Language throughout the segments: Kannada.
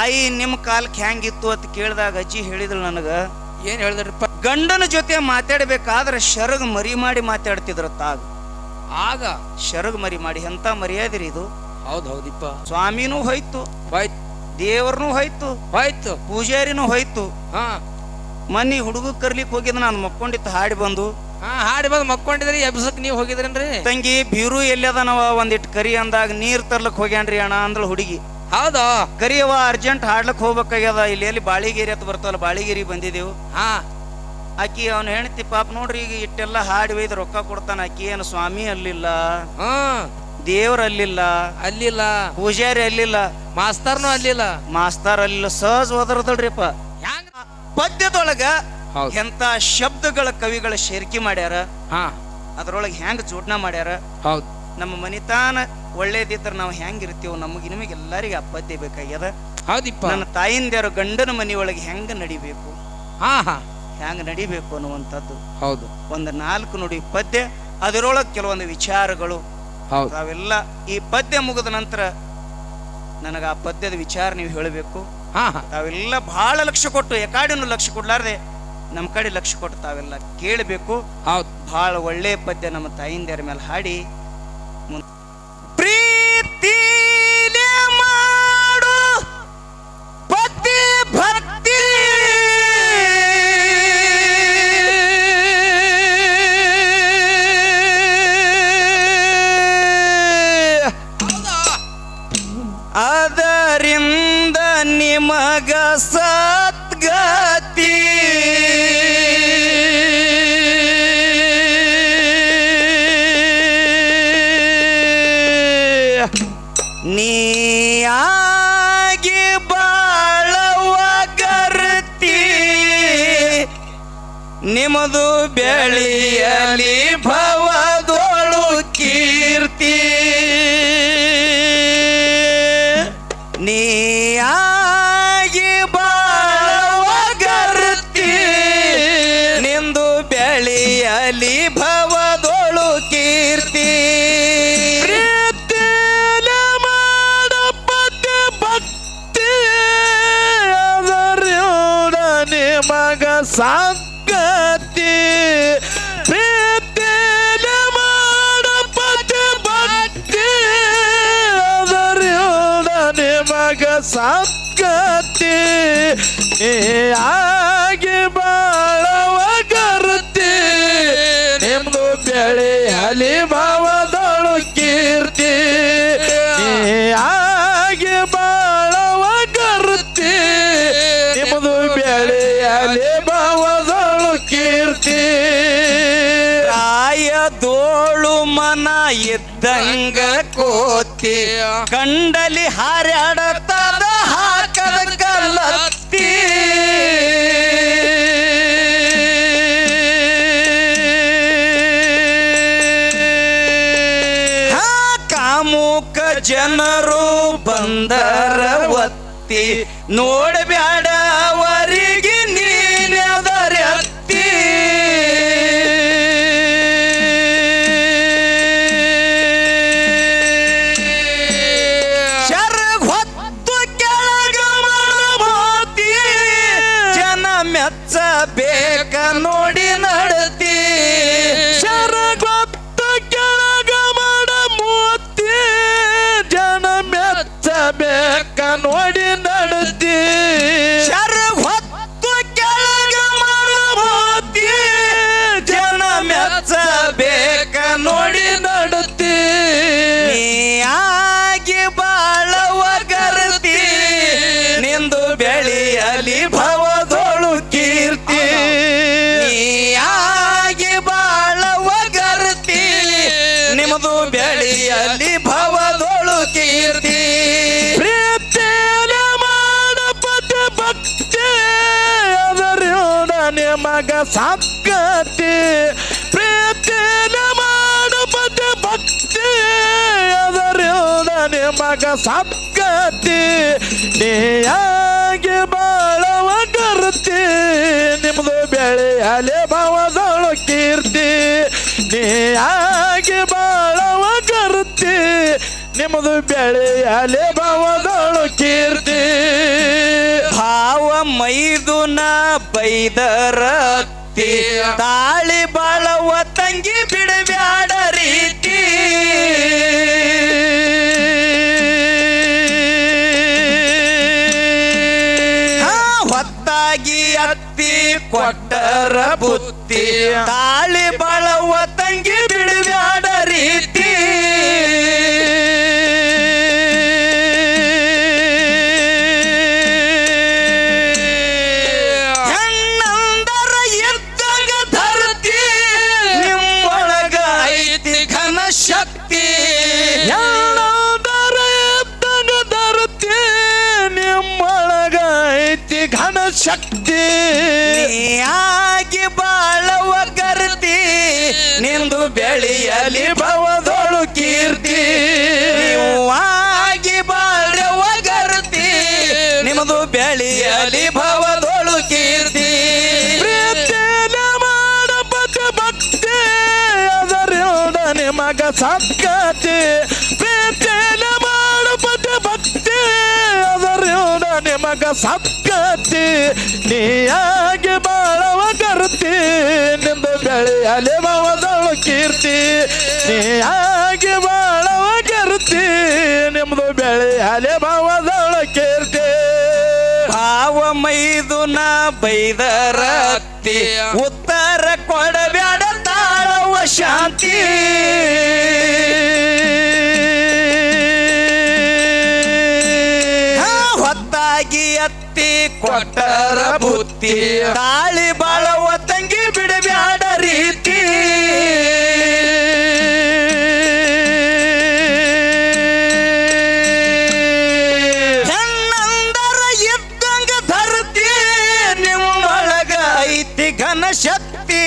ಆಯಿ ನಿಮ್ಮ ಕಾಲಕ್ಕೆ ಹೆಂಗಿತ್ತು ಅಂತ ಕೇಳಿದಾಗ ಅಜ್ಜಿ ಹೇಳಿದಳು ನನಗ. ಏನ್ ಹೇಳಿದ್ರಪ್ಪ? ಗಂಡನ ಜೊತೆ ಮಾತಾಡಬೇಕಾದ್ರೆ ಶರಗ್ ಮರಿ ಮಾಡಿ ಮಾತಾಡ್ತಿದ್ರ ತಾಗ. ಆಗ? ಶರಗ್ ಮರಿ ಮಾಡಿ ಎಂತ ಮರ್ಯಾದಿರಿ ಇದು? ಹೌದ್ ಹೌದಿಪ್ಪ ಸ್ವಾಮಿನೂ ಹೋಯ್ತು ಹೋಯ್ತು. ದೇವ್ರನೂ ಹೋಯ್ತು ಹೋಯ್ತು. ಪೂಜಾರಿನೂ ಹೋಯ್ತು. ಹಾ. ಮನಿ ಹುಡುಗ ಕರ್ಲಿಕ್ಕೆ ಹೋಗಿದ್ ನಾನು ಮಕ್ಕೊಂಡಿತ್ತು ಹಾಡಿ ಬಂದು. ಹಾ ಹಾಡಿ ಬಂದು ಮಕ್ಕೊಂಡಿದ್ರಿ ಎಬ್ಸಕ್ ನೀವು ಹೋಗಿದ್ರೇನ್ರಿ? ತಂಗಿ ಬೀರು ಎಲ್ಲದನವ ಒಂದಿಟ್ಟು ಕರಿ ಅಂದಾಗ ನೀರ್ ತರ್ಲಕ್ ಹೋಗ್ಯಾನ್ರಿ ಅಣ್ಣ ಅಂದ್ಳು ಹುಡುಗಿ. ಹೌದಾ. ಕರಿಯವ ಅರ್ಜೆಂಟ್ ಹಾಡ್ಲಕ್ ಹೋಗ್ಬೇಕಾಗ್ಯದ. ಇಲ್ಲಿ ಎಲ್ಲಿ ಬಾಳಿಗೇರಿ ಅಂತ ಬರ್ತಾವಲ್ಲ ಬಾಳಿಗೇರಿ ಬಂದಿದೆವು. ಹಾ. ಆಕಿ ಅವನು ಹೇಳ್ತಿ ಪಾಪ ನೋಡ್ರಿ ಈಗ ಇಟ್ಟೆಲ್ಲ ಹಾಡಿ ಒಯ್ದು ರೊಕ್ಕ ಕೊಡ್ತಾನ. ಆಕಿ ಏನು ಸ್ವಾಮಿ ಅಲ್ಲಿಲ್ಲ. ಹಾ ದೇವ್ರ ಅಲ್ಲಿಲ್ಲ. ಅಲ್ಲಿಲ್ಲ. ಪೂಜಾರಿ ಅಲ್ಲಿಲ್ಲ. ಮಾಸ್ತರ್ನು ಅಲ್ಲಿಲ್ಲ. ಮಾಸ್ತರ್ ಅಲ್ಲಿಲ್ಲ. ಸಹಜ ಓದರ್ದಲ್ರಿಪ್ಪ ಹ್ಯಾಂಗ? ಪದ್ಯದೊಳಗ ಎಂತ ಶಬ್ದಗಳ ಕವಿಗಳ ಶೇರ್ಕಿ ಮಾಡ್ಯಾರ. ಹಾ. ಅದ್ರೊಳಗೆ ಹೆಂಗ್ ಜೋಡ್ನ ಮಾಡ್ಯಾರ. ಹೌದು. ನಮ್ಮ ಮನಿತಾನ ಒಳ್ಳೇದಿದ್ರ ನಾವು ಹೆಂಗಿರ್ತೀವೋ ನಮಗೆ ನಿಮಗೆ ಎಲ್ಲರಿಗೆ ಪದ್ಯ ಬೇಕಾಗ್ಯದ. ಹೌದಿಪ್ಪ. ನನ್ನ ತಾಯಿಂದ್ಯಾರು ಗಂಡನ ಮನೆಯೊಳಗೆ ಹೆಂಗ ನಡಿಬೇಕು? ಹಾ ಹಾ. ಹೆಂಗ ನಡಿಬೇಕು ಅನ್ನುವಂಥದ್ದು. ಹೌದು. ಒಂದು ನಾಲ್ಕು ನುಡಿ ಪದ್ಯ ಅದರೊಳಗೆ ಕೆಲವೊಂದು ವಿಚಾರಗಳು. ಹೌದು. ತಾವೆಲ್ಲ ಈ ಪದ್ಯ ಮುಗಿದ ನಂತರ ನನಗೆ ಆ ಪದ್ಯದ ವಿಚಾರ ನೀವು ಹೇಳಬೇಕು. ಹಾ ಹಾ. ತಾವೆಲ್ಲ ಬಹಳ ಲಕ್ಷ್ಯ ಕೊಟ್ಟು ಎಕಾಡಿನೂ ಲಕ್ಷ್ಯ ಕೊಡ್ಲಾರ್ದೆ ನಮ್ಮ ಕಡೆ ಲಕ್ಷ್ಯ ಕೊಟ್ಟು ತಾವೆಲ್ಲ ಕೇಳಬೇಕು. ಹೌದ್. ಬಹಳ ಒಳ್ಳೆ ಪದ್ಯ ನಮ್ಮ ತಾಯಿಂದ್ಯಾರ ಮೇಲೆ ಹಾಡಿ. Di. ನಿಮ್ಮದು ಬೆಳೆಯಲಿ ಭವದೊಳು ಕೀರ್ತಿ. ನೀ ಬಾಳವ ಗರ್ತಿ ನಿಂದು ಬೆಳೆಯಲಿ ಭವದೊಳು ಆಗಿ ಬಾಳವ ಕರುತ್ತಿ ನಿಮ್ದು ಬೆಳೆ ಅಲಿ ಭಾವದಳು ಕೀರ್ತಿ ಆಗಿ ಬಾಳವ ಕರುತ್ತಿ ನಿಮ್ದು ಬೆಳೆ ಅಲಿ ಭಾವದಳು ಕೀರ್ತಿ ರಾಯದೋಳು ಮನ ಇದ್ದಂಗ ಕೋತಿ. ಕಂಡಲಿ ಹಾರಾಡತದ ಹಾಕದ ಕಲ್ಲತ್ತಿ. ಹಾ, ನೋಡಿ ನಡೆದಿ ಶರಗ್ ಹೊತ್ತು ಕೆಳಗ ಮಾಡಬೋತಿ ಜನ ಮೆಚ್ಚಬೇಕ ನೋಡಿ ನಡತಿ. ಆಗಿ ಬಾಳವ ಗರ್ತಿ ನಿಂದು ಬೆಳೆಯಲಿ ಭವದೊಳು ನಿಮಗ ಪ್ರೀತಿ ಮಾಡಪದ ಭಕ್ತಿ ಅದರಿಂದ ನಿಮಗ ಸಾಕತೆ ನೀಯಾಗಿ ಬಾಳವ ಗರ್ತಿ ನಿಮ್ದು ಬೆಳೆ ಅಲೆ ಭಾವದಳು ಕೀರ್ತಿ. ನೀಯಾಗಿ ಬಾಳವ ಗರ್ತಿ ನಿಮ್ಮದು ಬೆಳೆಯಲೆ ಭಾವದಳು ಕೀರ್ತಿ. ಭಾವ ಮೈದುನ ಬೈದರ ತಾಳಿ ಬಾಳವ ತಂಗಿ ಬಿಡಬ್ಯಾಡ ರೀತಿ. ಹೊತ್ತಾಗಿ ಅತ್ತಿ ಕೊಟ್ಟರ ಬುತ್ತಿ ತಾಳಿ ಬೆಳೆಯಲಿ ಭವದೊಳು ಕೀರ್ತಿ. ಪ್ರೀತಿನ ಮಾಡಬದ ಭಕ್ತಿ ಅದರಿಂದ ನಿಮಗ ಸದ್ಗತಿ ಪ್ರೀತಿನ ಭಕ್ತಿ ಅದರಿಂದ ನಿಮಗ ಸದ್ಗತಿ ನೀಯಾಗಿ ಬಾಳವ ಕರುತಿ, ನಿಂದು ಬೆಳೆಯಲಿ ಭವದಳು ಕೀರ್ತಿ. ನೀಯಾಗಿ ಬಾಳವ ಕರುತಿ, ನಿಮ್ದು ಬೆಳೆಯಲಿ ಭವದಳು ಕೀರ್ತಿ. ಭಾವ ಮೈದುನ ಬೈದರತ್ತಿ ಉತ್ತರ ಕೊಡಬೇಡ ತಾಳವ ಶಾಂತಿ. ಹೊತ್ತಾಗಿ ಅತ್ತಿ ಕೊಟ್ಟರ ಬುತ್ತಿ. ತಾಳಿ ಶಕ್ತಿ.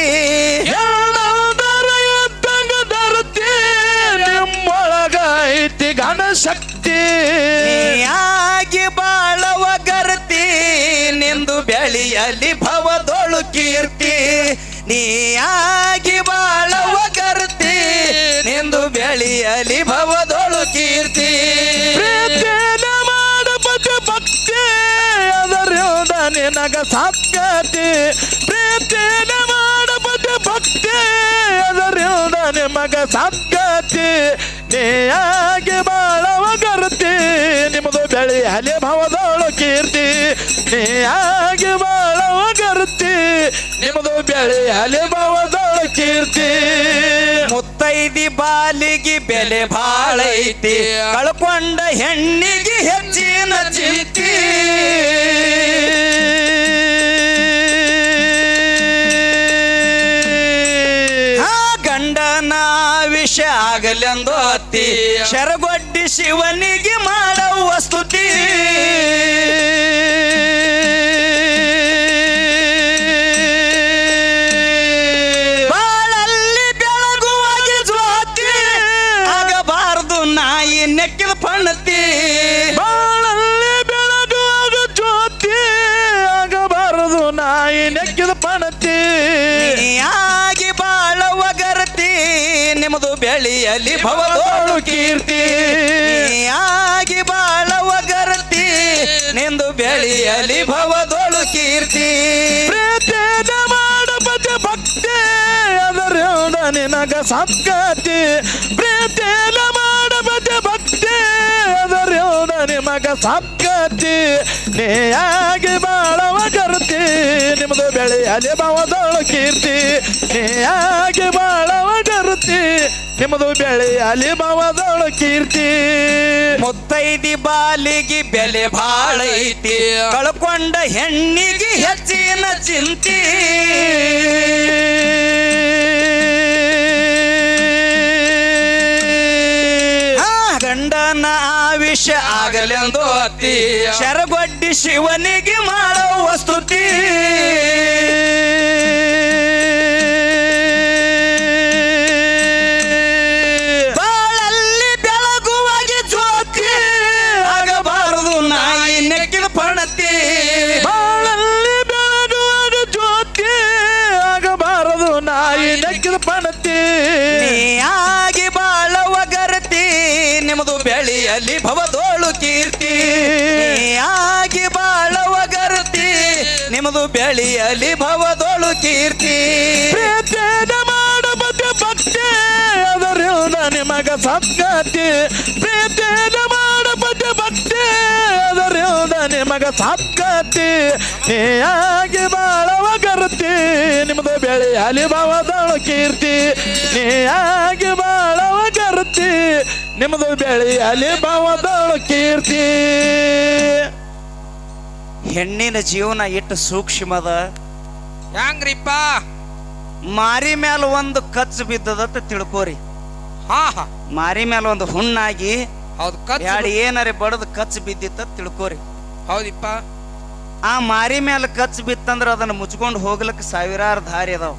ಧರತಿ ನಿಮ್ಮೊಳಗ ಐತಿ ಘನ ಶಕ್ತಿ ಆಗಿ ಬಾಳವ ಗರ್ತಿ ನಿಂದು ಬೆಳೆಯಲ್ಲಿ ಭವದೊಳು ಕೀರ್ತಿ. ನೀಯಾಗಿ ಬಾಳವ ಗರ್ತಿ ನಿಂದು ಬೆಳೆಯಲ್ಲಿ ಭವದೊಳು ಕೀರ್ತಿ. ನಿನಗ ಸದ್ಗತಿ ಪ್ರೀತಿನ ಮಾಡಬದ ಭಕ್ತಿ, ಅದರಿಂದ ನಿಮಗ ಸದ್ಗತಿ ನೀಯಾಗಿ ಬಾಳವ ಗರ್ತಿ ನಿಮ್ಮದು ಬೆಳಿ ಹಲೆ ಭವದೊಳು ಕೀರ್ತಿ. ನೀಯಾಗಿ ಬಾಳವ ಗರ್ತಿ ನಿಮ್ಮದು ಬೆಳಿ ಹಲೆ ಭವದೊಳು ಕೀರ್ತಿ. ಮುತ್ತೈದಿ ಬಾಲಿಗೆ ಬೆಲೆ ಬಾಳೈತಿ ಕಳ್ಕೊಂಡ ಹೆಣ್ಣಿಗೆ ಹೆಚ್ಚಿನ ಚಿಂತಿ ಆಗಲೆಂದು ಅತ್ತಿ ಶರಗೊಡ್ಡಿ ಶಿವನಿಗೆ ಬೆಳೆಯಲಿ ಭವದೋಳು ಕೀರ್ತಿ. ಆಗಿ ಬಾಳವ ಗರತಿ. ನಿಂದು ಬೆಳೆಯಲಿ ಭವದೋಳು ಕೀರ್ತಿ. ಭಕ್ತಿ. ಅದರಿಂದ ನಿನಗ ಸತ್ಕತಿ ಪ್ರೀತಿನ ಮಾಡಬದ ಅದರಿಂದ ಸಾಕತಿ ನೀಯಾಗಿ ಬಾಳವ ಕರ್ತಿ ನಿಮ್ಮದು ಬೆಳೆಯಲಿ ಭಾವದೊಳು ಕೀರ್ತಿ ನೀಯಾಗಿ ಬಾಳವ ಕರ್ತಿ ನಿಮ್ಮದು ಬೆಳೆಯಲಿ ಭಾವದೊಳು ಕೀರ್ತಿ. ಮುತ್ತೈದಿ ಬಾಲಿಗೆ ಬೆಲೆ ಬಾಳೈತಿ ಕಳ್ಕೊಂಡ ಹೆಣ್ಣಿಗೆ ಹೆಚ್ಚಿನ ಚಿಂತಿ. ಆವಿಷ ಆಗಲೆಂದು ಅತ್ತಿ. ಶರಗೊಡ್ಡಿ ಶಿವನಿಗೆ ಮಾಡೋ ಸ್ತುತಿ. ಬೆಳೆಯಲಿ ಭವದೊಳು ಕೀರ್ತಿ. ಪ್ರೀತಿನ ಮಾಡಬತ್ತೆ ಭಕ್ತಿ ಅದರಿಂದ ನಿಮಗ ಸದ್ಗತಿ ಪ್ರೀತಿನ ಮಾಡಬತ್ತೆ ಭಕ್ತಿ ಅದರಿಂದ ನಿಮಗ ಸದ್ಗತಿ ನೀಯಾಗಿ ಬಾಳವ ಗರ್ತಿ ನಿಮ್ಮದು ಬೆಳೆಯಲಿ ಭವದೊಳು ಕೀರ್ತಿ. ನೀಯಾಗಿ ಬಾಳವ ಗರ್ತಿ ನಿಮ್ಮದು ಬೆಳೆಯಲಿ ಭವದೊಳು ಕೀರ್ತಿ. ಹೆಣ್ಣಿನ ಜೀವನ ಎಷ್ಟು ಸೂಕ್ಷ್ಮದ. ಹೆಂಗ್ರಿಪ್ಪ ಮಾರಿ ಮ್ಯಾಲ ಒಂದು ಕಚ್ಚು ಬಿದ್ದದತ್ತ ತಿಳ್ಕೋರಿ. ಹಾ ಹಾ. ಮಾರಿ ಮ್ಯಾಲ ಒಂದು ಹುಣ್ಣಾಗಿ ಹೌದು ಕಚ್ ಯಾಡ್ ಏನಾರೆ ಬಡದು ಕಚ್ಚು ಬಿದ್ದಿತ್ತ ತಿಳ್ಕೋರಿ. ಹೌದಿಪ್ಪ. ಆ ಮಾರಿ ಮ್ಯಾಲ ಕಚ್ಚು ಬಿತ್ತಂದ್ರ ಅದನ್ನ ಮುಚ್ಕೊಂಡು ಹೋಗ್ಲಿಕ್ಕೆ ಸಾವಿರಾರು ದಾರಿ ಅದಾವ.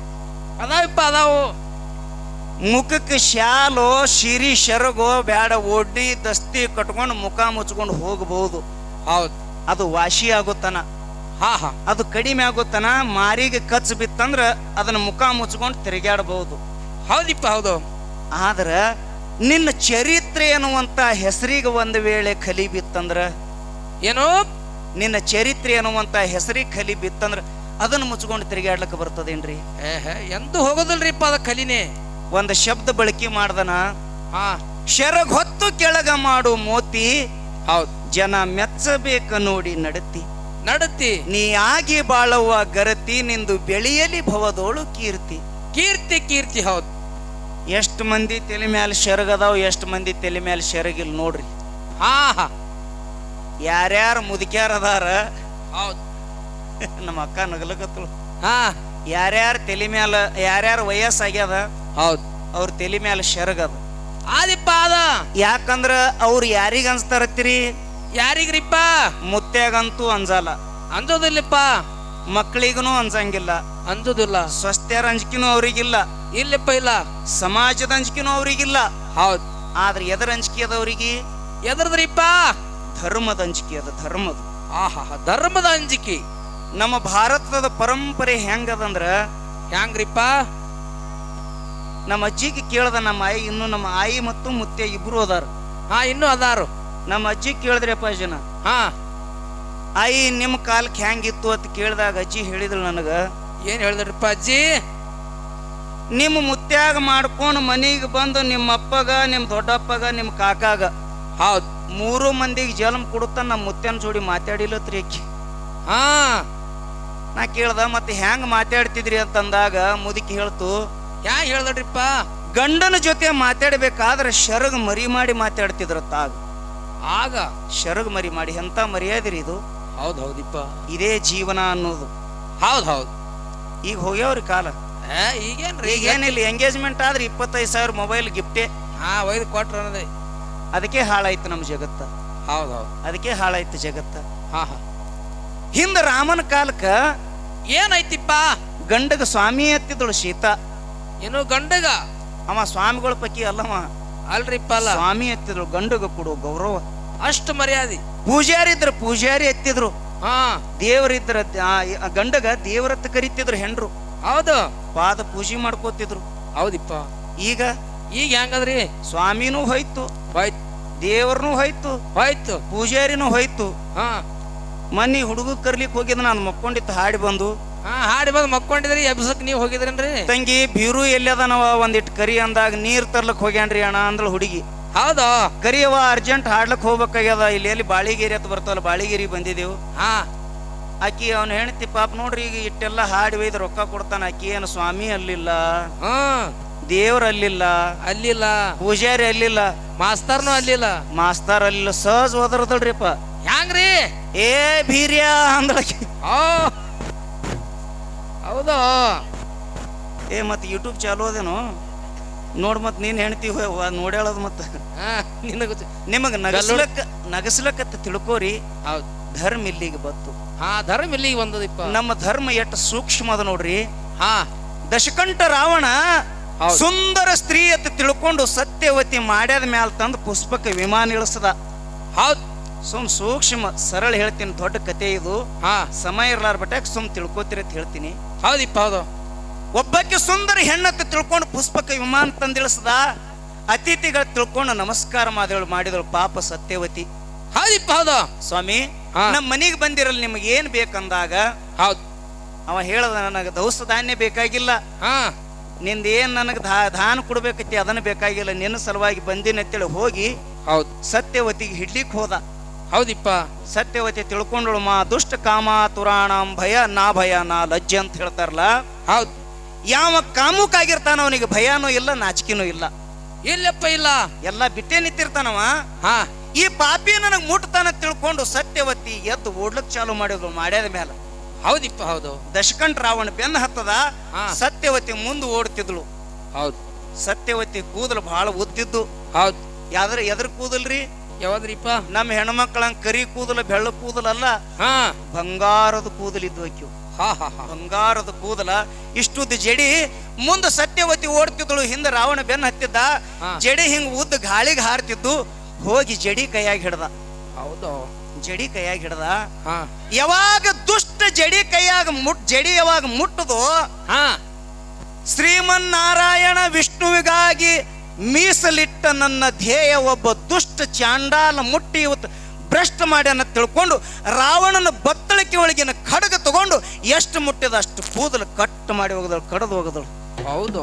ಅದಾವಿಪ್ಪ ಅದಾವು. ಮುಖಕ್ಕೆ ಶಾಲೋ ಶಿರಿ ಶರಗೋ ಬ್ಯಾಡ ಒಡ್ಡಿ ದಸ್ತಿ ಕಟ್ಕೊಂಡು ಮುಖ ಮುಚ್ಕೊಂಡು ಹೋಗಬಹುದು ಹೌದು. ಅದು ವಾಶಿ ಆಗುತ್ತಾನ. ಹಾ ಹಾ. ಅದು ಕಡಿಮೆ ಆಗುತ್ತಾನ ಮಾರಿಗೆ ಕಚ್ಚ ಬಿತ್ತಂದ್ರ ಅದನ್ನ ಮುಖ ಮುಚ್ಕೊಂಡು ತಿರುಗಾಡಬಹುದು ಹೌದಿಪ್ಪ ಹೌದು. ಆದ್ರ ನಿನ್ನ ಚರಿತ್ರೆ ಅನ್ನುವಂತ ಹೆಸರಿಗೆ ಒಂದು ವೇಳೆ ಕಲಿ ಬಿತ್ತಂದ್ರ ಏನೋ? ನಿನ್ನ ಚರಿತ್ರೆ ಅನ್ನುವಂತ ಹೆಸರಿಗೆ ಕಲಿ ಬಿತ್ತಂದ್ರ ಅದನ್ನ ಮುಚ್ಕೊಂಡು ತಿರುಗಾಡ್ಲಿಕ್ಕೆ ಬರ್ತದೇನ್ರಿ? ಎಂದೂ ಹೋಗೋದಿಲ್ರಿಪ್ಪ ಅದ ಕಲಿನೇ. ಒಂದು ಶಬ್ದ ಬಳಕೆ ಮಾಡ್ದನ ಹಾ. ಶರಗ್ ಹೊತ್ತು ಕೆಳಗ ಮಾಡು ಮೋತಿ ಹೌದು. ಜನ ಮೆಚ್ಚಬೇಕ ನೋಡಿ ನಡತಿ. ನಡತಿ. ನೀ ಆಗಿ ಬಾಳುವ ಗರತಿ ನಿಂದು ಬೆಳೆಯಲಿ ಭವದೋಳು ಕೀರ್ತಿ. ಕೀರ್ತಿ ಕೀರ್ತಿ ಹೌದು. ಎಷ್ಟು ಮಂದಿ ತಲೆ ಮ್ಯಾಲ ಶೆರಗದಾವ್ ಎಷ್ಟು ಮಂದಿ ತಲೆ ಮ್ಯಾಲ ಶೆರಗಿಲ್ ನೋಡ್ರಿ. ಹಾ ಹಾ. ಯಾರ್ಯಾರು ಮುದುಕ್ಯಾರ ಅದಾರ? ಹೌದು. ನಮ್ಮ ಅಕ್ಕ ನಗಲಕತ್ತಳು. ಹಾ. ಯಾರ್ಯಾರ ತಲೆ ಮ್ಯಾಲ ಯಾರ್ಯಾರ ವಯಸ್ಸಾಗ್ಯದ? ಹೌದು. ಅವ್ರ ತಲೆ ಮ್ಯಾಲ ಶೆರಗದ. ಆದಿಪ್ಪ ಅದ ಯಾಕಂದ್ರ ಅವ್ರು ಯಾರಿಗ ಅನ್ಸ್ತಾರತ್ತೀರಿ? ಯಾರಿಗ್ರಿಪ್ಪ ಮುತ್ತೆಗಂತೂ ಅಂಜಲ್ಲ. ಅಂಜೋದಿಲ್ಲಪ್ಪ. ಮಕ್ಕಳಿಗೂ ಅಂಜಂಗಿಲ್ಲ. ಅಂಜೋದಿಲ್ಲ. ಸ್ವಸ್ಥ್ಯರ ಅಂಜಿಕೆನೂ ಅವ್ರಿಗಿಲ್ಲ. ಇಲ್ಲಪ್ಪ ಇಲ್ಲ. ಸಮಾಜದ ಅಂಜಿಕೆನೂ ಅವ್ರಿಗಿಲ್ಲ. ಹೌದು. ಆದ್ರೆ ಎದರ ಅಂಜಿಕೆ ಅದ ಅವ್ರಿಗೆ? ಎದ್ರದ್ರಿಪ್ಪ ಧರ್ಮದ ಅಂಜಿಕೆ ಅದ ಧರ್ಮದ. ಆಹಾ ಧರ್ಮದ ಅಂಜಿಕೆ. ನಮ್ಮ ಭಾರತದ ಪರಂಪರೆ ಹೆಂಗದಂದ್ರ? ಹ್ಯಾಂಗ್ರಿಪ್ಪ ನಮ್ಮ ಅಜ್ಜಿಗೆ ಕೇಳದ ನಮ್ಮ ಆಯಿ ಇನ್ನು ನಮ್ಮ ಆಯಿ ಮತ್ತು ಮುತ್ತೆ ಇಬ್ರು ಅದಾರ. ಹಾ ಇನ್ನೂ ಅದಾರು. ನಮ್ಮ ಅಜ್ಜಿ ಕೇಳಿದ್ರಪ್ಪ ಜನ. ಹಾ. ಆಯಿ ನಿಮ್ಮ ಕಾಲಕ್ಕೆ ಹೆಂಗಿತ್ತು ಅಂತ ಕೇಳಿದಾಗ ಅಜ್ಜಿ ಹೇಳಿದ್ರು ನನಗ. ಏನ್ ಹೇಳಿದ್ರಪ್ಪ ಅಜ್ಜಿ? ನಿಮ್ಮ ಮುತ್ಯಾಗ ಮಾಡ್ಕೊಂಡು ಮನೆಗೆ ಬಂದು ನಿಮ್ಮ ಅಪ್ಪಗ ನಿಮ್ಮ ದೊಡ್ಡಪ್ಪಗ ನಿಮ್ಮ ಕಾಕಾಗ ಹೌದು. ಮೂರು ಮಂದಿಗೆ ಜನ್ಮ ಕೊಡುತ್ತ ನಮ್ಮ ಮುತ್ಯನ ಜೋಡಿ ಮಾತಾಡಿಲತ್ರಿ ಅಕ್ಕಿ. ಹಾ. ನಾ ಕೇಳ್ದ ಮತ್ತೆ ಹೆಂಗ್ ಮಾತಾಡ್ತಿದ್ರಿ ಅಂತಂದಾಗ ಮುದುಕಿ ಹೇಳ್ತು ಯಾ ಹೇಳ್ದಡ್ರಿಪ್ಪ? ಗಂಡನ ಜೊತೆ ಮಾತಾಡ್ಬೇಕಾದ್ರೆ ಶರಗ್ ಮರಿ ಮಾಡಿ ಮಾತಾಡ್ತಿದ್ರ ತಾಗ. ಆಗ ಶರಗ್ ಮರಿ ಮಾಡಿ ಎಂತ ಮರ್ಯಾದಿರಿ ಇದು? ಹೌದ್ ಹೌದಿಪ್ಪ ಇದೇ ಜೀವನ ಅನ್ನೋದು. ಹೌದ್ ಹೌದು ಈಗ ಹೋಗ್ಯಾವ್ರಿ ಕಾಲ. ಈಗೇನ್ರಿ? ಈಗ ಏನಿಲ್ಲ ಎಂಗೇಜ್ಮೆಂಟ್ ಆದ್ರೆ ಇಪ್ಪತ್ತೈದು ಸಾವಿರ ಮೊಬೈಲ್ ಗಿಫ್ಟೇ ಹಾ ಒಯ್ದು ಕೊಟ್ರ ಅನ್ನೋದೇ. ಅದಕ್ಕೆ ಹಾಳಾಯ್ತು ನಮ್ಮ ಜಗತ್ತ. ಹೌದ್ ಹೌದು ಅದಕ್ಕೆ ಹಾಳಾಯ್ತು ಜಗತ್ತ. ಹಾ ಹಾ. ಹಿಂದ ರಾಮನ ಕಾಲಕ್ಕ ಏನೈತಿಪ್ಪ ಗಂಡಗ ಸ್ವಾಮಿ ಎತ್ತಿದಳು ಸೀತಾ. ಏನು ಗಂಡಗ? ಅವ ಸ್ವಾಮಿಗಳ ಪಕ್ಕಿ ಅಲ್ಲವ. ಅಲ್ರಿಪ್ಪ ಅಲ್ಲ ಸ್ವಾಮಿ ಎತ್ತಿದ್ರು ಗಂಡಗ ಕೊಡು ಗೌರವ. ಅಷ್ಟು ಮರ್ಯಾದೆ. ಪೂಜಾರಿ ಇದ್ರ ಪೂಜಾರಿ ಎತ್ತಿದ್ರು. ಹಾ. ದೇವರಿದ್ರ ಗಂಡಗ ದೇವರತ್ತ ಕರಿತಿದ್ರು ಹೆಂಡ್ರು. ಹೌದು. ಪಾದ ಪೂಜೆ ಮಾಡ್ಕೋತಿದ್ರು. ಹೌದಿಪ್ಪ. ಈಗ? ಈಗ ಹೆಂಗದ್ರಿ? ಸ್ವಾಮಿನೂ ಹೋಯ್ತು. ಹೋಯ್ತು. ದೇವ್ರನು ಹೋಯ್ತು. ಹೋಯ್ತು. ಪೂಜಾರಿನೂ ಹೋಯ್ತು. ಹಾ. ಮನಿ ಹುಡುಗ ಕರ್ಲಿಕ್ಕೆ ಹೋಗಿದ್ ನಾನು ಮಕ್ಕೊಂಡಿತ್ತು ಹಾಡಿ ಬಂದು. ಹಾ ಹಾಡಿ ಬಂದು ಮಕ್ಕೊಂಡಿದ್ರಿ ಎಬ್ಸಕ್ ನೀವು ಹೋಗಿದ್ರೇನ್ರಿ? ತಂಗಿ ಬೀರು ಎಲ್ಲದನವ ಒಂದಿಟ್ಟು ಕರಿ ಅಂದಾಗ ನೀರ್ ತರ್ಲಕ್ ಹೋಗ್ಯಾನ್ರಿ ಅಣ್ಣ ಅಂದ್ಳು ಹುಡುಗಿ. ಹೌದು? ಕರಿಯವ ಅರ್ಜೆಂಟ್ ಹಾಡ್ಲಕ್ ಹೋಗ್ಬೇಕಾಗ್ಯದ. ಇಲ್ಲಿ ಎಲ್ಲಿ ಬಾಳಿಗೇರಿ ಅಂತ ಬರ್ತಾವಲ್ಲ ಬಾಳಿಗೇರಿ ಬಂದಿದೆವು. ಹಾ. ಆಕಿ ಅವ್ನ ಹೆಣ್ತಿ ಪಾಪ ನೋಡ್ರಿ ಈಗ ಇಟ್ಟೆಲ್ಲ ಹಾಡಿ ಒಯ್ದು ರೊಕ್ಕ ಕೊಡ್ತಾನ. ಆಕಿ ಏನು ಸ್ವಾಮಿ ಅಲ್ಲಿಲ್ಲ ಹ್ಮ್ ದೇವ್ರ ಅಲ್ಲಿಲ್ಲ ಅಲ್ಲಿಲ್ಲ. ಪೂಜಾರಿ ಅಲ್ಲಿಲ್ಲ. ಮಾಸ್ತರ್ನು ಅಲ್ಲಿಲ್ಲ. ಮಾಸ್ತರ್ ಅಲ್ಲಿಲ್ಲ ಸಹಜ ಓದರ್ದಳ್ರಿಪ್ಪ ಹ್ಯಾಂಗ್ರಿ? ಏ ಬೀರ್ಯ ಅಂದಳಕಿ. ಓ. ಹೌದು? ಏ ಮತ್ತೆ ಯೂಟ್ಯೂಬ್ ಚಾಲು ಅದೇನು? ನೋಡ್ ಮತ್ ನೀನ್ ಹೆಣ್ತಿ ನೋಡ್ಯಾಳದ್ ಮತ್ತ. ಹಾ ನಿಮಗೆ ನಿಮಗ್ ನಗಸ್ಲಕ್ಕ ನಗಸ್ಲಕ್ಕ ತಿಳ್ಕೋರಿ. ಹೌದು. ಧರ್ಮ ಇಲ್ಲಿಗೆ ಬಂತು. ಹಾ ಧರ್ಮ ಇಲ್ಲಿಗೆ ಬಂದದಿಪ್ಪ ನಮ್ಮ ಧರ್ಮ ಎಷ್ಟು ಸೂಕ್ಷ್ಮ ಅದ ನೋಡ್ರಿ. ಹಾ. ದಶಕಂಠ ರಾವಣ. ಸುಂದರ ಸ್ತ್ರೀ ಅಂತ ತಿಳ್ಕೊಂಡು ಸತ್ಯವತಿ ಮಾಡ್ಯಾದ ಮ್ಯಾಲ ತಂದು ಪುಷ್ಪಕ್ಕೆ ವಿಮಾನ ಇಳಿಸದ. ಹೌದ್. ಸುಮ್ ಸೂಕ್ಷ್ಮ ಸರಳ ಹೇಳ್ತೀನಿ ದೊಡ್ಡ ಕತೆ ಇದು. ಹಾ. ಸಮಯ ಇರ್ಲಾರ ಬಟ್ಟಾಗ ಸುಮ್ ತಿಳ್ಕೊತೀರಿ ಅಂತ ಹೇಳ್ತೀನಿ. ಹೌದಿಪ್ಪ ಹೌದು. ಒಬ್ಬಕ್ಕೆ ಸುಂದರ ಹೆಣ್ಣತ್ತ ತಿಳ್ಕೊಂಡು ಪುಷ್ಪಕ ವಿಮಾನ ತಂದಿಳಿಸದ ಅತಿಥಿಗಳು ತಿಳ್ಕೊಂಡು ನಮಸ್ಕಾರ ಮಾಡಿದಳು ಮಾಡಿದಳು ಪಾಪ ಸತ್ಯವತಿ. ಹೌದಿಪ್ಪ ಹೌದು. ಸ್ವಾಮಿ ಹಾ. ನಮ್ಮ ಮನೆಗೆ ಬಂದಿರಲ್ಲ ನಿಮ್ಗೆ ಏನ್ ಬೇಕಂದಾಗ? ಹೌದು. ಅವ ಹೇಳದ ನನಗೆ ದವಸ ಧಾನ್ಯ ಬೇಕಾಗಿಲ್ಲ. ಹಾ. ನಿಂದ ಏನ್ ನನಗೆ ಧಾ ದಾನ ಕೊಡ್ಬೇಕೈತಿ ಅದನ್ನ ಬೇಕಾಗಿಲ್ಲ. ನಿನ್ನ ಸಲುವಾಗಿ ಬಂದಿನ ಅಂತೇಳಿ ಹೋಗಿ ಹೌದು. ಸತ್ಯವತಿಗೆ ಹಿಡ್ಲಿಕ್ಕೆ ಹೋದ. ಹೌದಿಪ್ಪ. ಸತ್ಯವತಿ ತಿಳ್ಕೊಂಡಳು ಮಾ ದುಷ್ಟ ಕಾಮ ತುರಾಣಂ ಭಯ ನಾ ಭಯ ನಾ ಲಜ್ಜೆ ಅಂತ ಹೇಳ್ತಾರಲ್ಲ? ಹೌದು. ಯಾವ ಕಾಮುಕಾಗಿರ್ತಾನ ಅವನಿಗೆ ಭಯನೂ ಇಲ್ಲ ನಾಚಿಕೆನೂ ಇಲ್ಲ. ಇಲ್ಲಪ್ಪ ಇಲ್ಲ. ಎಲ್ಲ ಬಿಟ್ಟೇ ನಿಂತಿರ್ತಾನವ? ಹಾ. ಈ ಪಾಪಿ ನನಗೆ ಮುಟ್ತಾನ ತಿಳ್ಕೊಂಡು ಸತ್ಯವತಿ ಎದ್ದು ಓಡ್ಲಕ್ ಚಾಲು ಮಾಡಿದ್ರು ಮಾಡ್ಯಾದ ಮೇಲೆ ಹೌದಿಪ್ಪ ಹೌದು. ದಶಕಂಠ ರಾವಣ ಬೆನ್ನ ಹತ್ತದ. ಸತ್ಯವತಿ ಮುಂದೆ ಓಡ್ತಿದ್ಳು ಹೌದು. ಸತ್ಯವತಿ ಕೂದಲು ಬಹಳ ಉದ್ದಿದ್ದು. ಹೌದು. ಯಾವ್ದ್ರ ಎದ್ರ ಕೂದಲ್ರಿ? ಯಾವ್ದ್ರಿಪ್ಪ? ನಮ್ಮ ಹೆಣ್ಮಕ್ಳ ಕರಿ ಕೂದಲು ಬೆಳ್ಳ ಕೂದಲಲ್ಲ ಹಾ. ಬಂಗಾರದ ಕೂದಲಿದ್ದು ಆಕ್ಯು. ಹಾ ಹಾ ಹಾ. ಬಂಗಾರದ ಕೂದಲ ಇಷ್ಟುದ್ದ ಜಡಿ ಮುಂದ ಸತ್ಯವತಿ ಓಡ್ತಿದ್ಳು ಹಿಂದೆ ರಾವಣ ಬೆನ್ನ ಹತ್ತಿದ್ದ. ಜಡಿ ಹಿಂಗ ಉದ್ದ ಗಾಳಿಗೆ ಹಾರ್ತಿದ್ದು ಹೋಗಿ ಜಡಿ ಕೈಯಾಗಿ ಹಿಡ್ದ. ಹೌದು. ಜಡಿ ಕೈಯಾಗಿ ಹಿಡ್ದ. ಹಾ. ಯಾವಾಗ ದುಷ್ಟ ಜಡಿ ಕೈಯಾಗ ಮುಟ್ ಜಡಿ ಯಾವಾಗ ಮುಟ್ಟದು ಹಾ. ಶ್ರೀಮನ್ನಾರಾಯಣ ವಿಷ್ಣುವಿಗಾಗಿ ಮೀಸಲಿಟ್ಟ ನನ್ನ ಧ್ಯೇಯ ಒಬ್ಬ ದುಷ್ಟ ಚಾಂಡಾಲ ಮುಟ್ಟಿ ಇವತ್ತು ಭ್ರಷ್ಟ ಮಾಡ್ಯಾನ ತಿಳ್ಕೊಂಡು ರಾವಣನ ಬತ್ತಳಿಕೆ ಒಳಗಿನ ಖಡ್ಗ ತಗೊಂಡು ಎಷ್ಟು ಮುಟ್ಟಿದ ಅಷ್ಟು ಕೂದಲು ಕಟ್ ಮಾಡಿ ಹೋಗದಳು ಕಡದು ಹೋಗದಳು. ಹೌದು.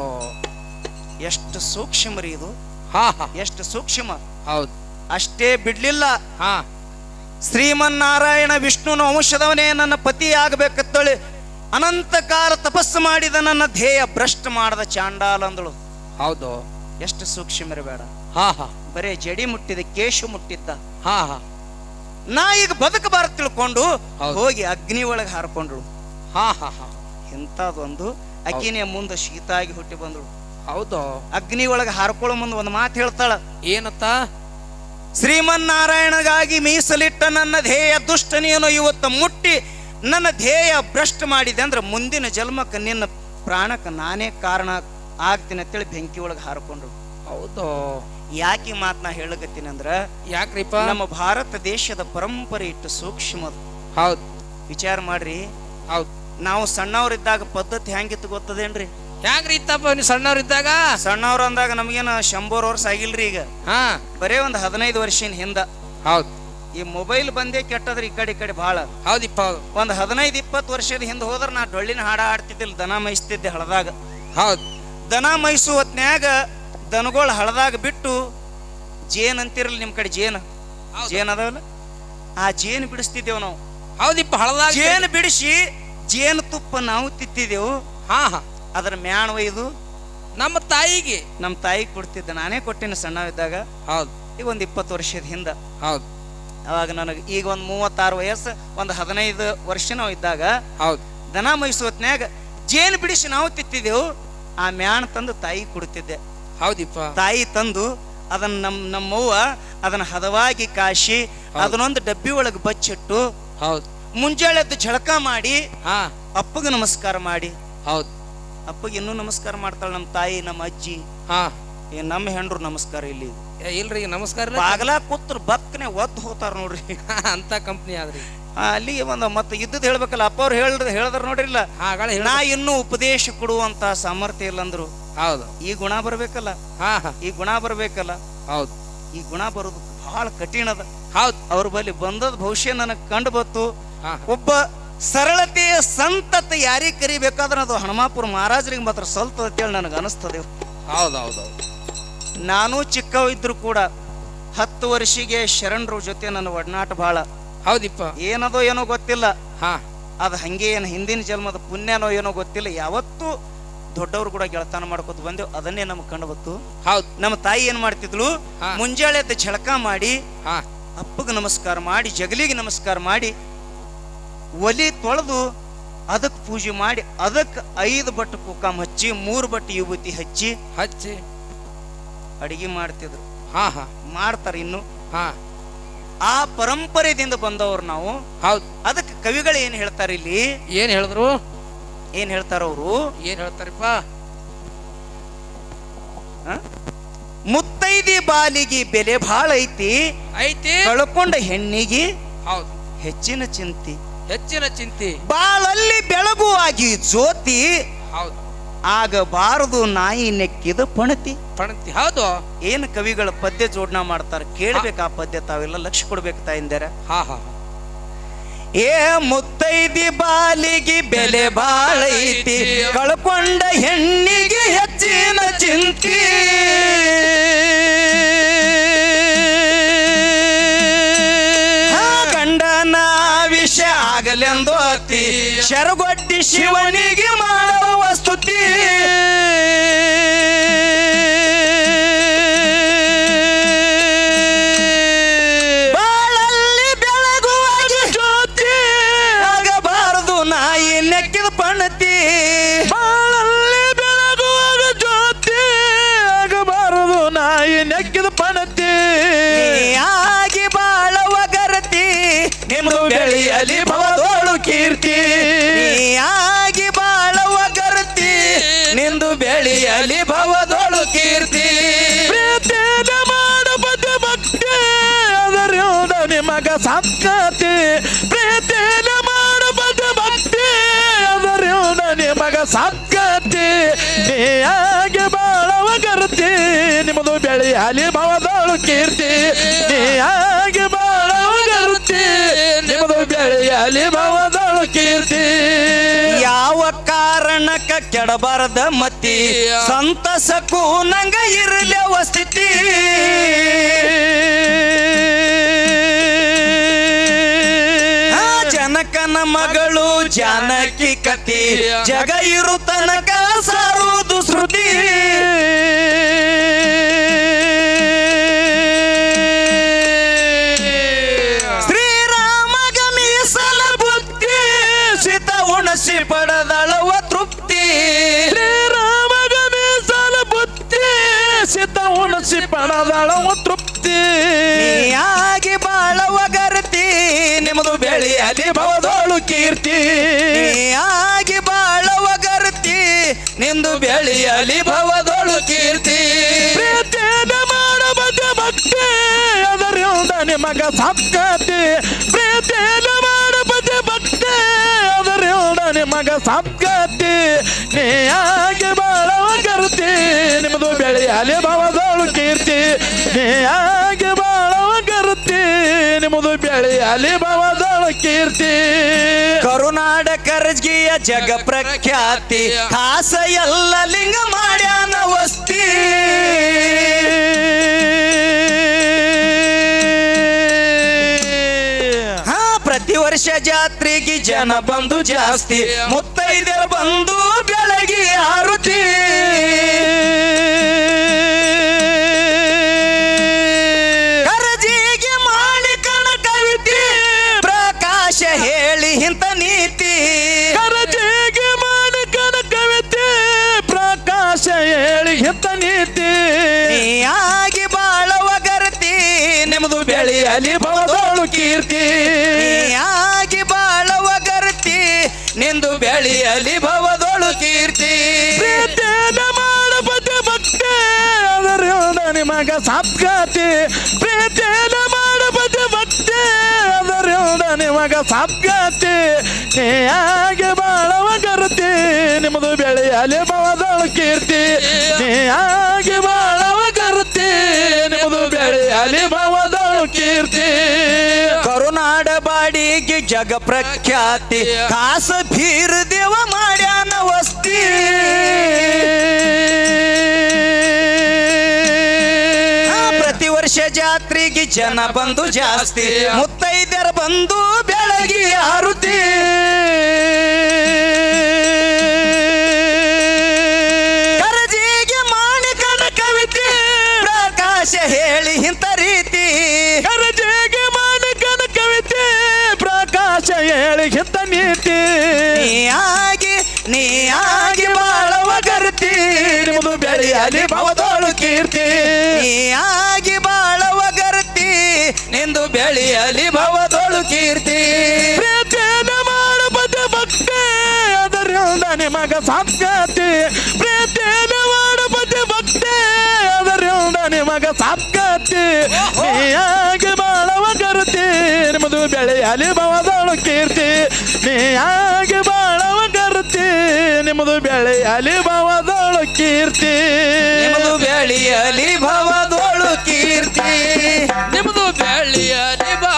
ಎಷ್ಟು ಸೂಕ್ಷ್ಮ ರೀ ಇದು. ಹಾ ಹಾ. ಎಷ್ಟು ಸೂಕ್ಷ್ಮ. ಹೌದು. ಅಷ್ಟೇ ಬಿಡ್ಲಿಲ್ಲ. ಹಾ. ಶ್ರೀಮನ್ನಾರಾಯಣ ವಿಷ್ಣುನ ವಂಶದವನೇ ನನ್ನ ಪತಿ ಆಗಬೇಕತ್ತಳಿ ಅನಂತ ಕಾಲ ತಪಸ್ಸು ಮಾಡಿದ ನನ್ನ ಧ್ಯೇಯ ಭ್ರಷ್ಟ ಮಾಡದ ಚಾಂಡಾಲ ಅಂದಳು. ಹೌದು. ಎಷ್ಟು ಸೂಕ್ಷ್ಮ ಇರಬೇಡ. ಹಾ ಹಾ. ಬರೇ ಜಡಿ ಮುಟ್ಟಿದ ಕೇಶು ಮುಟ್ಟಿದ್ದ. ಹಾ ಹಾ. ನಾ ಈಗ ಬದುಕಬಾರ ತಿಳ್ಕೊಂಡು ಹೋಗಿ ಅಗ್ನಿ ಒಳಗೆ ಹಾರ್ಕೊಂಡ್ಳು ಹಾ ಹಾ ಹಾ. ಇಂಥದೊಂದು ಅಕ್ಕಿನಿಯ ಮುಂದೆ ಶೀತಾಗಿ ಹುಟ್ಟಿ ಬಂದಳು ಹೌದು. ಅಗ್ನಿ ಒಳಗೆ ಹಾರ್ಕೊಳ್ಳೋ ಮುಂದೆ ಒಂದು ಮಾತು ಹೇಳ್ತಾಳ. ಏನತ್ತ? ಶ್ರೀಮನ್ನಾರಾಯಣಗಾಗಿ ಮೀಸಲಿಟ್ಟ ನನ್ನ ಧ್ಯೇಯ ದುಷ್ಟನೇನು ಇವತ್ತು ಮುಟ್ಟಿ ನನ್ನ ಧ್ಯೇಯ ಭ್ರಷ್ಟ ಮಾಡಿದೆ ಅಂದ್ರೆ ಮುಂದಿನ ಜನ್ಮಕ್ಕೆ ನಿನ್ನ ಪ್ರಾಣಕ್ಕೆ ನಾನೇ ಕಾರಣ ಆಗ್ತೀನಿ ಅಂತೇಳಿ ಬೆಂಕಿ ಒಳಗೆ ಹಾರ್ಕೊಂಡ್ರು. ಹೌದು. ಯಾಕೆ ಮಾತನ್ನ ಹೇಳಕತ್ತೀನಿ ಅಂದ್ರ ಯಾಕ್ರಿಪ್ಪ? ನಮ್ಮ ಭಾರತ ದೇಶದ ಪರಂಪರೆ ಇಟ್ಟು ಸೂಕ್ಷ್ಮ ಹೌದು. ವಿಚಾರ ಮಾಡ್ರಿ. ಹೌದು. ನಾವು ಸಣ್ಣವರಿದ್ದಾಗ ಪದ್ಧತಿ ಹ್ಯಾಂಗಿತ್ತು ಗೊತ್ತದೇನ್ರಿ? ಹ್ಯಾಂಗ್ರಿ ಇತ್ತಪ್ಪ ನೀವು ಸಣ್ಣವ್ರಿದ್ದಾಗ? ಸಣ್ಣವ್ರು ಅಂದಾಗ ನಮ್ಗೇನು ಶಂಬೋರ್ ವರ್ಷ ಆಗಿಲ್ರಿ ಈಗ. ಹಾ. ಬರೇ ಒಂದು ಹದಿನೈದು ವರ್ಷಿನ ಹಿಂದ. ಹೌದು. ಈ ಮೊಬೈಲ್ ಬಂದೇ ಕೆಟ್ಟದ್ರಿ ಈ ಕಡೆ ಈ ಕಡೆ ಭಾಳ. ಹೌದಿಪ್ಪ ಹೌದು. ಒಂದು ಹದಿನೈದು ಇಪ್ಪತ್ತು ವರ್ಷದ ಹಿಂದೆ ಹೋದ್ರೆ ನಾ ಡೊಳ್ಳಿನ ಹಾಡ ಆಡ್ತಿದ್ದಿಲ್ಲ ದನ ಮೇಯಿಸ್ತಿದ್ದೆ ಹಳದಾಗ. ಹೌದು. ದನ ಮೈಸು ಹೊತ್ನ್ಯಾಗ ದನಗಳು ಹಳದಾಗ ಬಿಟ್ಟು ಜೇನ್ ಅಂತಿರಲ್ಲ ನಿಮ್ಮ ಕಡೆ ಜೇನ್? ಜೇನ್ ಅದಾವಲ್ಲ? ಆ ಜೇನು ಬಿಡಿಸ್ತಿದ್ದೇವು ನಾವು. ಹೌದಿಪ್ಪ ಹಳದಾಗ ಜೇನು ಬಿಡಿಸಿ ಜೇನು ತುಪ್ಪ ನಾವು ತಿತ್ತಿದ್ದೆವು ಹಾ ಹಾ. ಅದರ ಮ್ಯಾಣ ಒಯ್ದು ನಮ್ಮ ತಾಯಿಗೆ. ನಮ್ಮ ತಾಯಿಗೆ ಕೊಡ್ತಿದ್ದೆ. ನಾನೇ ಕೊಟ್ಟಿನ ಸಣ್ಣವಿದ್ದಾಗ. ಹೌದು. ಈಗ ಒಂದು ಇಪ್ಪತ್ತು ವರ್ಷದ ಹಿಂದೆ. ಹೌದು. ಅವಾಗ ನನಗೆ ಈಗ ಒಂದು ಮೂವತ್ತಾರು ವಯಸ್ಸು ಒಂದು ಹದಿನೈದು ವರ್ಷ ನಾವು ಇದ್ದಾಗ ಹೌದು. ದನ ಮೈಸೂತ್ನ್ಯಾಗ ಜೇನು ಬಿಡಿಸಿ ನಾವು ತಿತ್ತಿದ್ದೆವು ಆ ಮ್ಯಾಣ ತಂದು ತಾಯಿ ಕೊಡ್ತಿದ್ದೆ ಹೌದಿಪ್ಪ. ತಾಯಿ ತಂದು ಅದನ್ನ ನಮ್ಮ ನಮ್ಮವ್ವ ಅದನ್ನ ಹದವಾಗಿ ಕಾಶಿ ಅದನ್ನೊಂದು ಡಬ್ಬಿ ಒಳಗೆ ಬಚ್ಚಿಟ್ಟು ಹೌದು. ಮುಂಜಾನೆ ಎದ್ದು ಝಳಕ ಮಾಡಿ ಹಾ. ಅಪ್ಪಗೆ ನಮಸ್ಕಾರ ಮಾಡಿ. ಹೌದು. ಅಪ್ಪಗೆ ಇನ್ನೂ ನಮಸ್ಕಾರ ಮಾಡ್ತಾಳೆ ನಮ್ಮ ತಾಯಿ ನಮ್ಮ ಅಜ್ಜಿ. ಹಾ. ಏ, ನಮ್ಮ ಹೆಂಡ್ರು ನಮಸ್ಕಾರ ಇಲ್ಲಿ. ಏ, ಇಲ್ರಿ ನಮಸ್ಕಾರ ಇಲ್ಲ. ಬಾಗಲ ಕೂತ್ರ ಬಕ್ಕನೆ ಒದ್ದು ಹೋತಾರ ನೋಡ್ರಿ. ಅಂತ ಕಂಪ್ನಿ ಆದ್ರಿ. ಆ, ಅಲ್ಲಿಗೆ ಒಂದು ಮತ್ತೆ ಇದ್ದದ್ದು ಹೇಳ್ಬೇಕಲ್ಲ ಅಪ್ಪ ಅವ್ರು ಹೇಳ್ದ ಹೇಳಿದ್ರ ನೋಡ್ರಿಲ್ಲ ನಾ ಇನ್ನೂ ಉಪದೇಶ ಕೊಡುವಂತ ಸಾಮರ್ಥ್ಯ ಇಲ್ಲ ಅಂದ್ರು ಹೌದು. ಈ ಗುಣ ಬರ್ಬೇಕಲ್ಲ. ಈ ಗುಣ ಬರ್ಬೇಕಲ್ಲ. ಹೌದು. ಈ ಗುಣ ಬರೋದು ಬಹಳ ಕಠಿಣ ಅದ. ಹೌದು. ಅವ್ರ ಬಳಿ ಬಂದದ ಭವಿಷ್ಯ ನನಗೆ ಕಂಡು ಬತ್ತು ಒಬ್ಬ ಸರಳತೆಯ ಸಂತತ ಯಾರಿಗೆ ಕರಿಬೇಕಾದ್ರೆ ಅದು ಹನುಮಾಪುರ ಮಹಾರಾಜರಿಗೆ ಮಾತ್ರ ಸಲ್ತದ ಅಂತೇಳಿ ನನಗೆ ಅನಿಸ್ತದೆ. ಹೌದು ಹೌದು ಹೌದು. ನಾನು ಚಿಕ್ಕವ ಇದ್ರು ಕೂಡ ಹತ್ತು ವರ್ಷಿಗೆ ಶರಣರ ಜೊತೆ ನನ್ನ ಒಡನಾಟ ಬಹಳ ಹೌದಿಪ್ಪ. ಏನದೋ ಏನೋ ಗೊತ್ತಿಲ್ಲ. ಹಾ. ಅದು ಹಂಗೆ ಏನು ಹಿಂದಿನ ಜನ್ಮದ ಪುಣ್ಯನೋ ಏನೋ ಗೊತ್ತಿಲ್ಲ. ಯಾವತ್ತೂ ದೊಡ್ಡವರು ಕೂಡ ಗೆಳತನ ಮಾಡ್ಕೊತ ಬಂದೆವು. ಅದನ್ನೇ ನಮ್ಗೆ ಕಂಡು ಬತ್ತು ಹೌದು. ನಮ್ಮ ತಾಯಿ ಏನ್ ಮಾಡ್ತಿದ್ಲು? ಮುಂಜಾಳೆ ಅಂತ ಛಳಕ ಮಾಡಿ ಹಾ. ಅಪ್ಪಗೆ ನಮಸ್ಕಾರ ಮಾಡಿ ಜಗಲಿಗೆ ನಮಸ್ಕಾರ ಮಾಡಿ ಒಲಿ ತೊಳೆದು ಅದಕ್ಕೆ ಪೂಜೆ ಮಾಡಿ ಅದಕ್ಕೆ ಐದು ಬಟ್ಟು ಕುಕಾಮ್ ಹಚ್ಚಿ ಮೂರು ಬಟ್ಟು ವಿಭೂತಿ ಹಚ್ಚಿ ಹಚ್ಚಿ. ಅಡಿಗೆ ಮಾಡ್ತಿದ್ರು. ಹಾ ಹಾ. ಮಾಡ್ತಾರೆ ಇನ್ನು. ಹಾ. ಆ ಪರಂಪರೆದಿಂದ ಬಂದವರು ನಾವು. ಹೌದು. ಅದಕ್ಕೆ ಕವಿಗಳು ಏನ್ ಹೇಳ್ತಾರೆ ಇಲ್ಲಿ? ಏನ್ ಹೇಳಿದ್ರು? ಏನ್ ಹೇಳ್ತಾರ ಅವರು? ಏನ್ ಹೇಳ್ತಾರಪ್ಪ? ಮುತ್ತೈದಿ ಬಾಲಿಗೆ ಬೆಲೆ ಬಹಳ ಐತಿ. ಐತಿ. ಕಳ್ಕೊಂಡ ಹೆಣ್ಣಿಗೆ ಹೌದು. ಹೆಚ್ಚಿನ ಚಿಂತಿ. ಹೆಚ್ಚಿನ ಚಿಂತಿ. ಬಾಳಲ್ಲಿ ಬೆಳಗುವಾಗಿ ಜ್ಯೋತಿ. ಹೌದು. ಆಗಬಾರದು ನಾಯಿ ನೆಕ್ಕಿದ ಪಣತಿ. ಪಣತಿ ಹೌದು. ಏನು ಕವಿಗಳ ಪದ್ಯ ಜೋಡಣೆ ಮಾಡ್ತಾರೆ? ಕೇಳಬೇಕು ಆ ಪದ್ಯ ತಾವೆಲ್ಲ ಲಕ್ಷ ಕೊಡ್ಬೇಕು ತಾಯಿಂದಾರ. ಹಾ ಹಾ ಏ ಮುತ್ತೈದಿ ಬಾಲಿಗೆ ಬೆಲೆ ಬಾಳೈತಿ ಕಳ್ಕೊಂಡ ಹೆಣ್ಣಿಗೆ ಹೆಚ್ಚಿನ ಚಿಂತಿ. ಹಾ ಗಂಡನ ವಿಷ ಆಗಲೆಂದು ಅತಿ. ಶರಗೊಟ್ಟಿ ಶಿವನಿಗೆ ಮಾಡುವ ಬೆಳೆಯಲಿ ಭವದೋಳು ಕೀರ್ತಿ. ಆಗಿ ಬೆಳೆಯಲಿ ಭವದೊಳು ಕೀರ್ತಿ. ಪ್ರೀತಿನ ಮಾಡಬದ ಭಕ್ತಿ, ಅದರಿಂದ ನಿಮಗ ಸಂತತಿ. ಪ್ರೀತಿನ ಮಾಡಬದ ಭಕ್ತಿ, ಅದರಿಂದ ನಿಮಗ ಸಂತತಿ. ನೀಯಾಗಿ ಬಾಳವ ಗರ್ತಿ ನಿಮ್ಮದು ಬೆಳೆಯಲಿ ಭವದೊಳು ಕೀರ್ತಿ. ನೀಯಾಗಿ ಬಾಳವ ಗರ್ತಿ ನಿಮ್ಮದು ಬೆಳೆಯಲಿ ಭವದೋಳು ಕೆಡಬಾರದ ಮತ್ತಿ. ಸಂತಸಕ್ಕೂ ನಂಗ ಇರಲಿ ಸ್ಥಿತಿ. ಜನಕನ ಮಗಳು ಜಾನಕಿ ಕತಿ. ಜಗ ಇರು ತನಕ ಸಾರುವುದು ಶ್ರುತಿ. ಉಣಸಿ ತೃಪ್ತಿ ಆಗಿ ಬಾಳವ ಗರ್ತಿ ನಿಮ್ಮದು ಬೆಳೆಯಲಿ ಬವದೋಳು ಕೀರ್ತಿ. ಆಗಿ ಬಾಳವ ಗರ್ತಿ ನಿಂದು ಬೆಳೆಯಲಿ ಬವದೋಳು ಕೀರ್ತಿ. ಮಾಡ ಮಾಡಬದ ಭಕ್ತಿ ಅದರಿಂದ ನಿಮಗ ಪ್ರೀತಿನ ಸತ್ಕತಿ ನೀಯಾಗಿ ಬಾಳವ ಕರ್ತಿ? ನಿಮ್ಮದು ಬೆಳೆಯಲಿ ಭವದೋಳು ಕೀರ್ತಿ. ನೀಯಾಗಿ ಬಾಳವ ಕರ್ತಿ? ನಿಮ್ಮದು ಬೆಳೆಯಲಿ ಭವದೋಳು ಕೀರ್ತಿ. ಕರುನಾಡ ಕರ್ಜಿಯ ಜಗ ಪ್ರಖ್ಯಾತಿ ಖಾಸ ಎಲ್ಲ ಲಿಂಗ ಮಾಡ್ಯಾನ ವಸ್ತಿ. ವರ್ಷ ಜಾತ್ರೆಗೆ ಜನ ಬಂದು ಜಾಸ್ತಿ ಮುತ್ತೈದರ ಬಂದು ಬೆಳಗಿ ಆರುತಿ. ಬೆಳೆಯಲಿ ಭವದೊಳು ಕೀರ್ತಿ. ಪ್ರೀತಿನ ಮಾಡಬದ ಭಕ್ತಿ. ಅದರಿಂದ ನಿಮಗ ಸಾಪ್ಗಾತಿ ಪ್ರೀತಿನ ಮಾಡಪತಿ ಭಕ್ತಿ. ಅದರಿಂದ ನಿಮಗ ಸಾಪ್ಗಾತಿ ನೀಯಾಗಿ ಬಾಳವ ಕರುತಿ ನಿಮ್ಮದು ಬೆಳೆಯಲಿ ಭವದೊಳು ಕೀರ್ತಿ. ನೀಯಾಗಿ ಬಾಳವ ಕರುತಿ ನಿಮ್ಮದು ಬೆಳೆಯಲಿ ಭವದೊಳು ಕೀರ್ತಿ. ಕರುನಾಡ ಬಾಡಿಗೆ ಜಗ ಪ್ರಖ್ಯಾತಿ. ಕಾಸ ಭೀರ್ ಆ, ಪ್ರತಿ ವರ್ಷ ಜಾತ್ರೆಗೆ ಜನ ಬಂದು ಜಾಸ್ತಿ. ಮುತ್ತೈದರ ಬಂದು ಬೆಳಗಿ ಆರುತಿ ಬೆಳೆಯಲಿ ಭವದೋಳು ಕೀರ್ತಿ. ಆಗಿ ಬಾಳವ ಗರ್ತಿ. ನಿಂದು ಬೆಳೆಯಲಿ ಭವದೊಳು ಕೀರ್ತಿ. ಪ್ರೀತಿನ ಮಾಡಬದ ಭಕ್ತಿ. ಅದರಿಂದ ನಿಮಗ ಸತ್ಗತಿ ಪ್ರೀತಿನ ಮಾಡಬದ ಭಕ್ತಿ. ಅದರಿಂದ ನಿಮಗ ಸತ್ಗತಿ ನೀಯಾಗಿ ಬಾಳವ ಗರುತಿ. ನಿಮ್ಮದು ಬೆಳೆಯಲಿ ಭವದೋಳು ಕೀರ್ತಿ. ನೀಯಾಗಿ ಬಾಳವ ನಿಮ್ಮದು ಬೆಳೆ ಬೆಳೆಯಲಿ ಭವದೊಳು ಕೀರ್ತಿ. ನಿಮ್ಮದು ಬೆಳೆಯಲಿ ಭವದೋಳು ಕೀರ್ತಿ. ನಿಮ್ದು ಅಲಿ ಭಾವದೊಳು